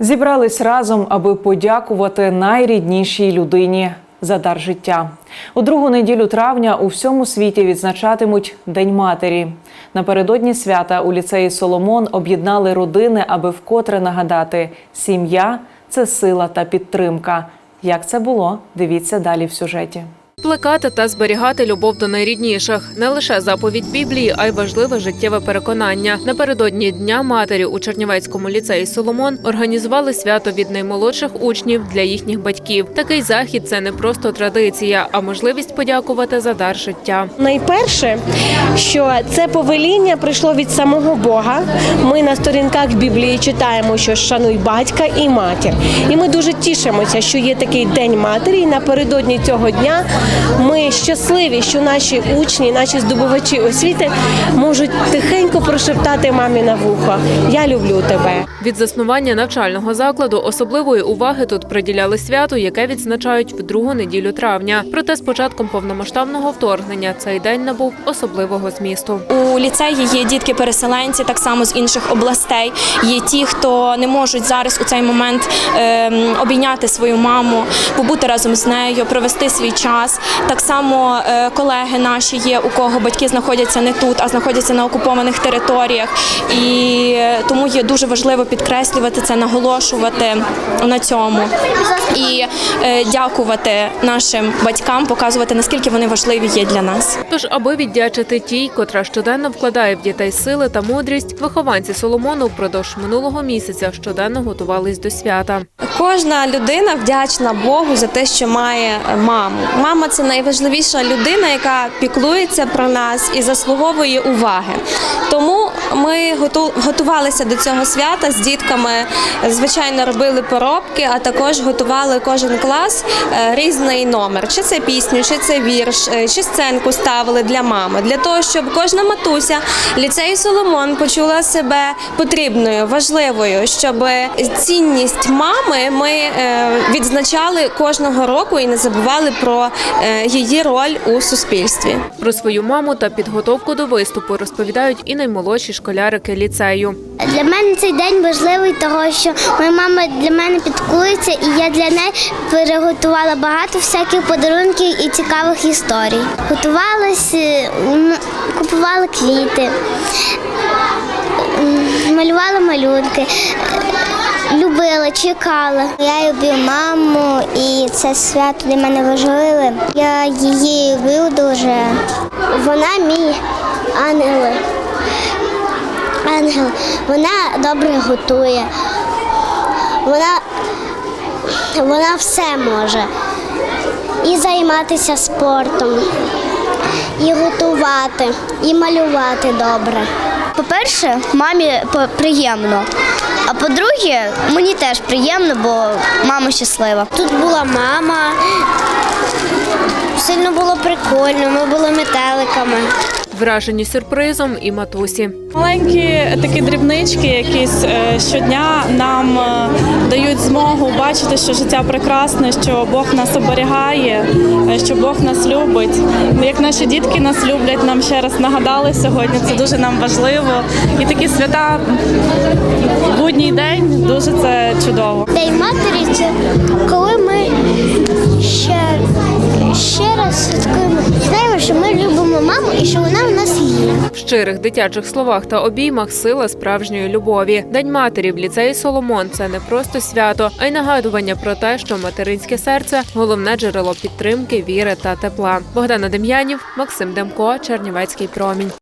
Зібрались разом, аби подякувати найріднішій людині за дар життя. У другу неділю травня у всьому світі відзначатимуть День матері. Напередодні свята у ліцеї Соломон об'єднали родини, аби вкотре нагадати: сім'я це сила та підтримка. Як це було? Дивіться далі в сюжеті. Плекати та зберігати любов до найрідніших не лише заповідь Біблії, а й важливе життєве переконання. Напередодні дня матері у Чернівецькому ліцеї Соломон організували свято від наймолодших учнів для їхніх батьків. Такий захід це не просто традиція, а можливість подякувати за дар життя. Найперше, що це повеління прийшло від самого Бога. Ми на сторінках Біблії читаємо, що шануй батька і матір. І ми дуже тішимося, що є такий день матері. І напередодні цього дня ми щасливі, що наші учні, наші здобувачі освіти можуть тихенько прошептати мамі на вухо Я люблю тебе. Від заснування навчального закладу особливої уваги тут приділяли свято, яке відзначають в другу неділю травня. Проте з початком повномасштабного вторгнення цей день набув особливого змісту. У ліцеї є дітки-переселенці, так само з інших областей. Є ті, хто не можуть зараз у цей момент ем, обійняти свою маму, побути разом з нею, провести свій час. Так само е, колеги наші є, у кого батьки знаходяться не тут, а знаходяться на окупованих територіях. І е, тому є дуже важливо підкреслювати це, наголошувати на цьому і е, дякувати нашим батькам, показувати наскільки вони важливі є для нас. Тож, аби віддячити тій, котра щоденно вкладає в дітей сили та мудрість, вихованці Соломону впродовж минулого місяця щоденно готувались до свята. Кожна людина вдячна Богу за те, що має маму. Мама це найважливіша людина, яка піклується про нас і заслуговує уваги. Тому ми готувалися до цього свята з дітками. Звичайно, робили поробки, а також готували кожен клас е, різний номер: чи це пісню, чи це вірш, е, чи сценку ставили для мами, для того, щоб кожна матуся ліцею Соломон почула себе потрібною, важливою, щоб цінність мами ми е, відзначали кожного року і не забували про її роль у суспільстві. Про свою маму та підготовку до виступу розповідають і наймолодші школярики ліцею. Для мене цей день важливий, тому що моя мама для мене підкується, і я для неї приготувала багато всяких подарунків і цікавих історій. Готувалася, купувала квіти, малювала малюнки. Любила, чекала. Я люблю маму, і це свято для мене важливе. Я її люблю дуже. Вона мій ангел ангел. Вона добре готує. Вона, вона все може. І займатися спортом, і готувати, і малювати добре. По-перше, мамі приємно. А по-друге, мені теж приємно, бо мама щаслива. Тут була мама. Сильно було прикольно, ми були метеликами. Вражені сюрпризом і матусі. Маленькі такі дрібнички, якісь е, щодня нам е, дають змогу бачити, що життя прекрасне, що Бог нас оберігає, е, що Бог нас любить. Як наші дітки нас люблять, нам ще раз нагадали сьогодні. Це дуже нам важливо. І такі свята будній день дуже це чудово. День матері щирих дитячих словах та обіймах сила справжньої любові. День матері в ліцеї Соломон це не просто свято, а й нагадування про те, що материнське серце головне джерело підтримки, віри та тепла. Богдана Дем'янів, Максим Демко, Чернівецький промінь.